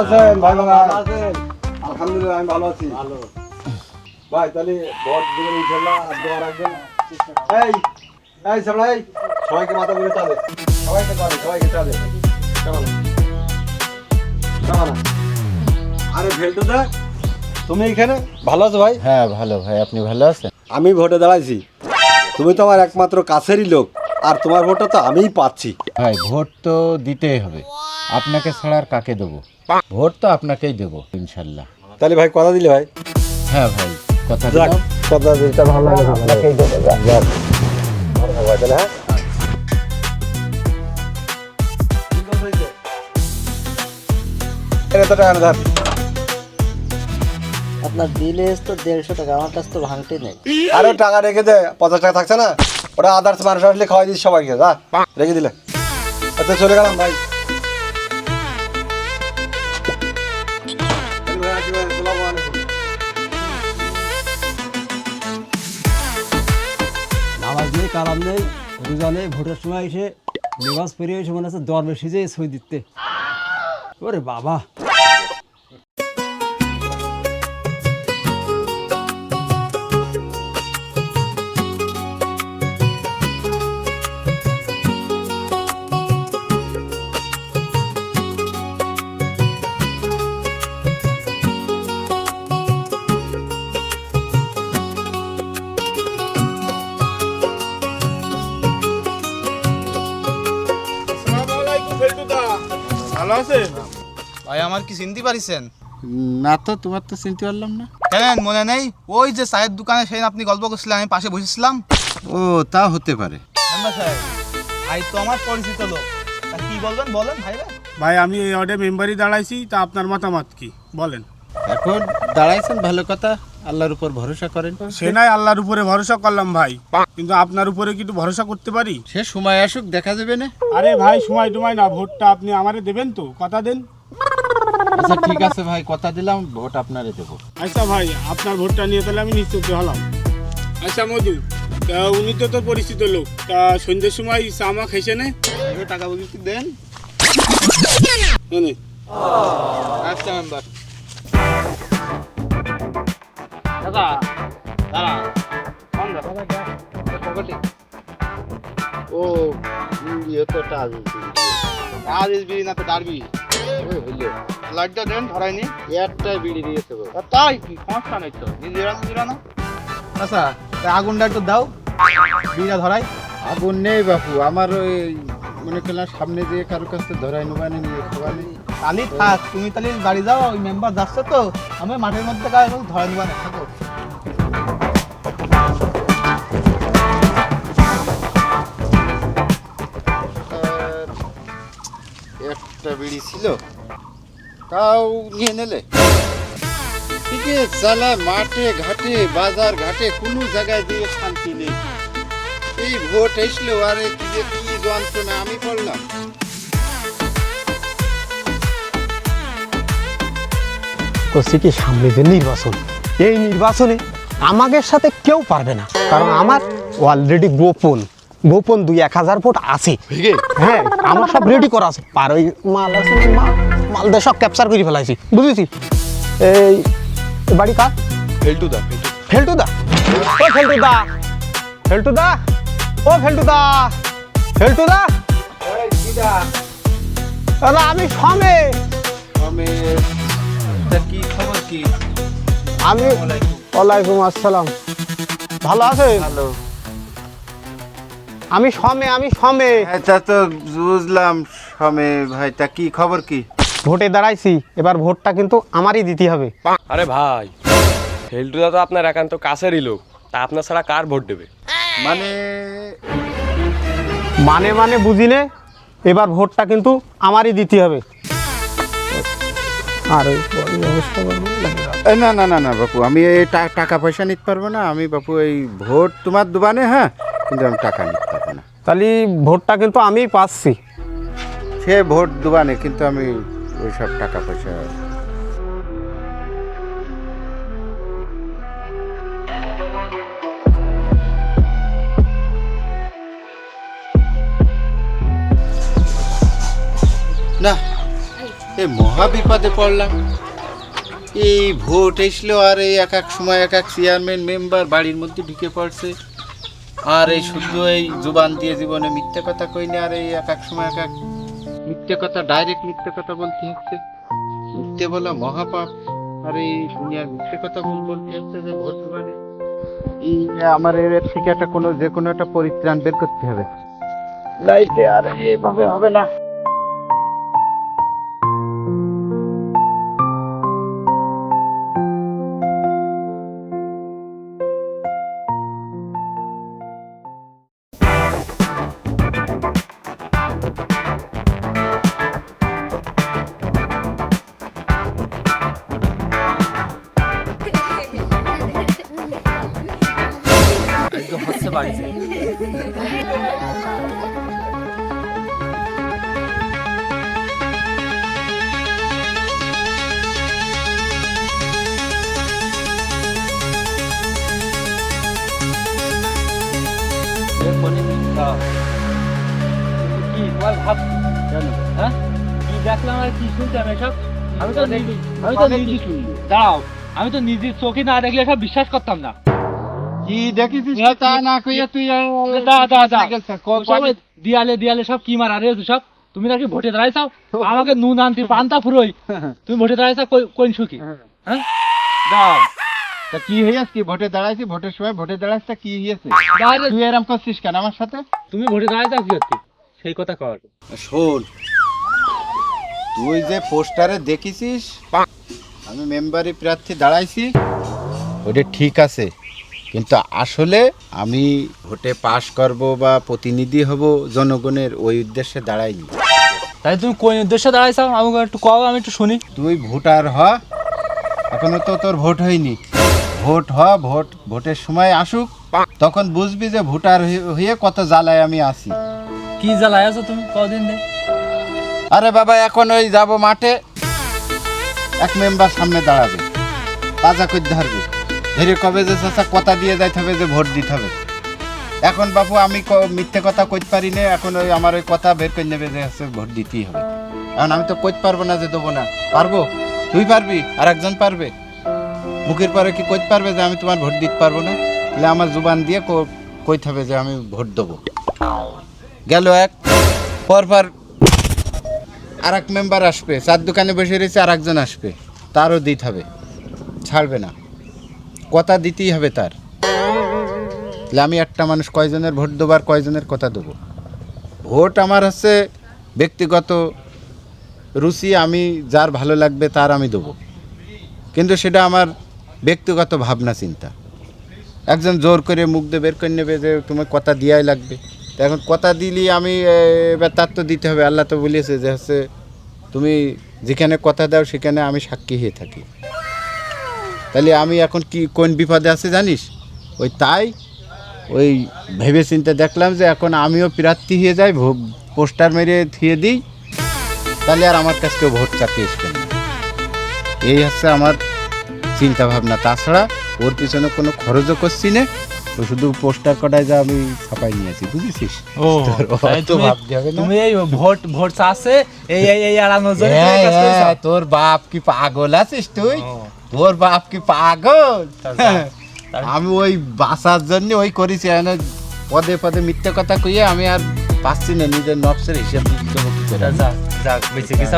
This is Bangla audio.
ভালো আছেন? ভাই ভাই আলহামদুলিল্লাহ আমি ভালো আছি। ভাই তাহলে ভোট দিবেন ইনশাল্লাহ আর দোয়া রাখবেন? এই এই সবাইকে মাথা ঘুরে চালে। সবাইকে চালে সবাইকে চালে। কেমন কেমন আরে ভেলটু দা তুমি এখানে? ভালো আছো ভাই? হ্যাঁ ভালো ভাই আপনি ভালো আছেন? আমি ভোটে দাঁড়াইছি। তুমি তো আমার একমাত্র কাছেরই লোক আর তোমার ভোটটা তো আমিই পাচ্ছি। ভাই ভোট তো দিতেই হবে। আপনাকে ছাড়া আর কাকে দেবো? ভোট তো আপনাকেই দেবো ইনশাল্লাহ। তাহলে ভাই কথা দিলে ভাই। হ্যাঁ ভাই কথা যাক দিলাম। কথা দিতে ভালো লাগে আপনাকেই দেবো যাক তাহলে হ্যাঁ? এত টাকা না আপনার বিলে তো দেড়শো টাকা আমার কাছে তো ভাঙতে নেই। আরও টাকা রেখে দে পঞ্চাশ টাকা থাকছে না। ওটা আদার্স মানুষ আসলে খাওয়াই দিস সবাইকে যা রেখে দিলে। আচ্ছা চলে গেলাম ভাই। কালাম নেই রোজা নেই ভোটের সময় এসে নিবাস পেরিয়ে এসে মনে হচ্ছে দরবে সিজে সই দিতে। ওরে বাবা! ভাই আমার কি চিনতে পারিছেন? না তো তোমার তো চিনতে পারলাম না। কেন? মনে নেই? ওই যে চায়ের দোকানে সেদিন আপনি গল্প করছিলেন আমি পাশে বসেছিলাম। ও তা হতে পারে। ভাই তো আমার পরিচিত লোক। তা কি বলবেন? বলেন ভাই ভাই ভাই আমি এই ওয়ার্ডে মেম্বারই দাঁড়াইছি তা আপনার মতামত কি? বলেন। এখন দাঁড়াইছেন ভালো কথা। আল্লাহর উপর ভরসা করেন। সে নাই আল্লাহর উপরে ভরসা করলাম ভাই। কিন্তু আপনার উপরে কি ভরসা করতে পারি? সে সময় আসুক দেখা যাবে না। আরে ভাই সময় টুমায় না ভোটটা আপনি আমারে দেবেন তো কথা দেন। আচ্ছা ঠিক আছে ভাই কথা দিলাম ভোট আপনারে দেবো। আচ্ছা ভাই আপনার ভোটটা নিয়ে তাহলে আমি নিশ্চিত হলাম। আচ্ছা মধু তা উনি তো তোর পরিচিত লোক। তা সন্ধ্যের সময় চামা খাইছে না? টাকা বুঝি দেন। আচ্ছা মেম্বার দাদা দাদা কোন দাদা ও ইয়ে তো টাল আজ বিড়ি। না তো ডারবি। লাইটটা দেন ধরাইনি। একটাই বিড়ি দিয়েছে তাই কি সমস্যা নেই তো? নিজেরা নিজেরা না। আচ্ছা আগুনটা একটু দাও। বিড়িটা ধরাই। আগুন নেই বাপু আমার ওই মনে করলাম সামনে দিয়ে কারও কাছে ধরাই নেবানি নিয়ে খাওয়ানি তালি থাক তুমি তাহলে বাড়ি যাও ওই মেম্বার যাচ্ছে তো। আমি মাঠের মধ্যে গায়ে ধরে নিবা না থাকো একটা বিড়ি ছিল তাও নিয়ে নিলে। ঠিকই চালা মাঠে ঘাটে বাজার ঘাটে কোনো জায়গায় দিয়ে শান্তি নেই। এই ভোট এসলো? আরে কি যে কি যন্ত্রণা আমি পড়লাম করছি কি সামনে যে নির্বাচন? এই নির্বাচনে আমাদের সাথে কেউ পারবে না কারণ আমার অলরেডি গোপন গোপন দুই এক হাজার ভোট আছে। হ্যাঁ আমার সব রেডি করা আছে। পার ওই মাল আছে না, মাল মাল দিয়ে সব ক্যাপচার করে ফেলাইছি বুঝেছি এই বাড়ি কার? ফেলটু দা ফেলটু দা ও ফেলটু দা ফেলটু দা ও ফেলটু দা ফেলটু দা দাদা আমি সমে আমি তা কি খবর কি আমি ওয়ালাইকুম আসসালাম। ভালো আছে হ্যালো আমি সমে আমি সমে। তা তো বুঝলাম সমে ভাই তা কি খবর কি? ভোটে দাঁড়াইছি এবার ভোটটা কিন্তু আমারই দিতে হবে। আরে ভাই ফেলটুদা তো আপনার একান্ত কাছেরই লোক তা আপনার ছাড়া কার ভোট দেবে? মানে মানে মানে বুঝিনে এবার ভোটটা কিন্তু আমারই দিতে হবে। আর ওই ব্যবস্থা করব। না। এ, না না না না বাপু আমি এই টা- টাকা পয়সা নিতে পারব না। আমি বাপু এই ভোট তোমার দোকানে হ্যাঁ? কিন্তু আমি টাকা নিতে পারব না। তাহলে ভোটটা কিন্তু আমিই পাচ্ছি। সে ভোট দোকানে কিন্তু আমি ওই সব টাকা পয়সা না, এ মহা বিপদে পড়লাম। এই ভোট এসলো আর এই এক এক সময় এক এক চেয়ারম্যান মেম্বার বাড়ির মধ্যে ঢুকে পড়ছে। আর এই শুদ্ধ এই জুবান দিয়ে জীবনে মিথ্যে কথা কইনি আর এই এক এক সময় এক এক মিথ্যে কথা ডাইরেক্ট মিথ্যে কথা বলতে হচ্ছে। মিথ্যে বলা মহাপাপ। আর এই দুনিয়ার মিথ্যে কথা বল বলতে হচ্ছে যে ভোট মানে। আমার এর থেকে একটা কোনো যে কোনো একটা পরিত্রাণ বের করতে হবে। লাইফে আর এইভাবে হবে না। কি তোমার ভাব হ্যাঁ কি দেখলাম আর কি শুনতাম এসব আমি তো নিজে- আমি তো নিজে শুনলি দাও আমি তো নিজের চোখে না দেখলে সব বিশ্বাস করতাম না কি দেখিস তা না কইয়া তুই দা দা দা। দিয়ালে দিয়ালে সব কি মারা রে সব? তুমি নাকি ভোটে দাঁড়াইছাও? আমাকে নুন আনতে পান্তা ফুরোই। তুমি ভোটে দাঁড়াইছাও কই- কোন সুখী? হ্যাঁ। দাও। তা কি হইয়াছে কি? ভোটে দাঁড়াইছি ভোটের সময় ভোটে দাঁড়াইছে কি হইয়াছে? দাঁড়ালে তুই এরম করছিস কেন আমার সাথে? তুমি ভোটে দাঁড়াইছাও কি হচ্ছে সেই কথা কর। শোন তুই যে পোস্টারে দেখিছিস আমি মেম্বারি প্রার্থী দাঁড়াইছি ওটা ঠিক আছে। কিন্তু আসলে আমি ভোটে পাশ করব বা প্রতিনিধি হব জনগণের ওই উদ্দেশ্যে দাঁড়াইনি। তাই তুমি কোন উদ্দেশ্যে দাঁড়াইছাও আমাকে একটু কও আমি একটু শুনি। তুই ভোটার হ। এখনও তো তোর ভোট হয়নি। ভোট হ ভোট ভোটের সময় আসুক। তখন বুঝবি যে ভোটার হয়ে- কত জ্বালায় আমি আছি। কি জ্বালায় আছো তুমি? কদিন দে। আরে বাবা এখন ওই যাব মাঠে। এক মেম্বার সামনে দাঁড়াবে। পাজা করে ধরবে। ধরে কবে যে চাচা কথা দিয়ে যাইতে হবে, যে ভোট দিতে হবে। এখন বাবু আমি মিথ্যে কথা কইতে পারি না, এখন ওই আমার ওই কথা বের করে নেবে যে হচ্ছে ভোট দিতেই হবে। এখন আমি তো কইতে পারব না যে দেবো না। পারব? তুই পারবি? আর একজন পারবে? মুখের পরে কি কইতে পারবে যে আমি তোমার ভোট দিতে পারব না? তাহলে আমার জুবান দিয়ে কইতে হবে যে আমি ভোট দেবো। গেল এক, পরপর আর এক মেম্বার আসবে। চার দোকানে বসে রয়েছে আর একজন আসবে। তারও দিতে হবে। ছাড়বে না। কথা দিতেই হবে তার। তাহলে আমি একটা মানুষ কয়জনের ভোট দেবো আর কয়জনের কথা দেবো? ভোট আমার হচ্ছে ব্যক্তিগত, রুচি আমি, যার ভালো লাগবে তার আমি দেবো। কিন্তু সেটা আমার ব্যক্তিগত ভাবনা, চিন্তা। একজন জোর করে মুখ দিয়ে বের করে নেবে যে তোমার কথা দিয়াই লাগবে। তো এখন কথা দিলি আমি এবার তার তো দিতে হবে। আল্লাহ তো বলিয়েছে যে হচ্ছে, তুমি যেখানে কথা দাও সেখানে আমি সাক্ষী হয়ে থাকি। তাহলে আমি এখন কি, কোন বিপদে আছে জানিস? ওই তাই, ওই ভেবে চিন্তে দেখলাম যে এখন আমিও প্রার্থী হয়ে যাই পোস্টার মেরে থিয়ে দিই। তাহলে আর আমার কাছে কেউ ভোট চাপিয়ে আসবে না। এই হচ্ছে আমার চিন্তাভাবনা। তাছাড়া ওর পিছনে কোনো খরচও করছি না। ও শুধু পোস্টার কটায় যা আমি ছাপাই নিয়েছি বুঝেছিস? ও তুমি- ভাবতে হবে তুমি এই ভোট ভোট চাচ্ছে এই এই এই আড়ানোর জন্য কাজ করেছ? তোর বাপ কি পাগল আছিস তুই? তোর বাপ কি পাগল? আমি ওই বাঁচার জন্য ওই করেছি এনে পদে পদে মিথ্যে কথা কইয়ে আমি আর পাচ্ছি না নিজের নকশের হিসাব দিতে হবে। যাক বেঁচে গেছে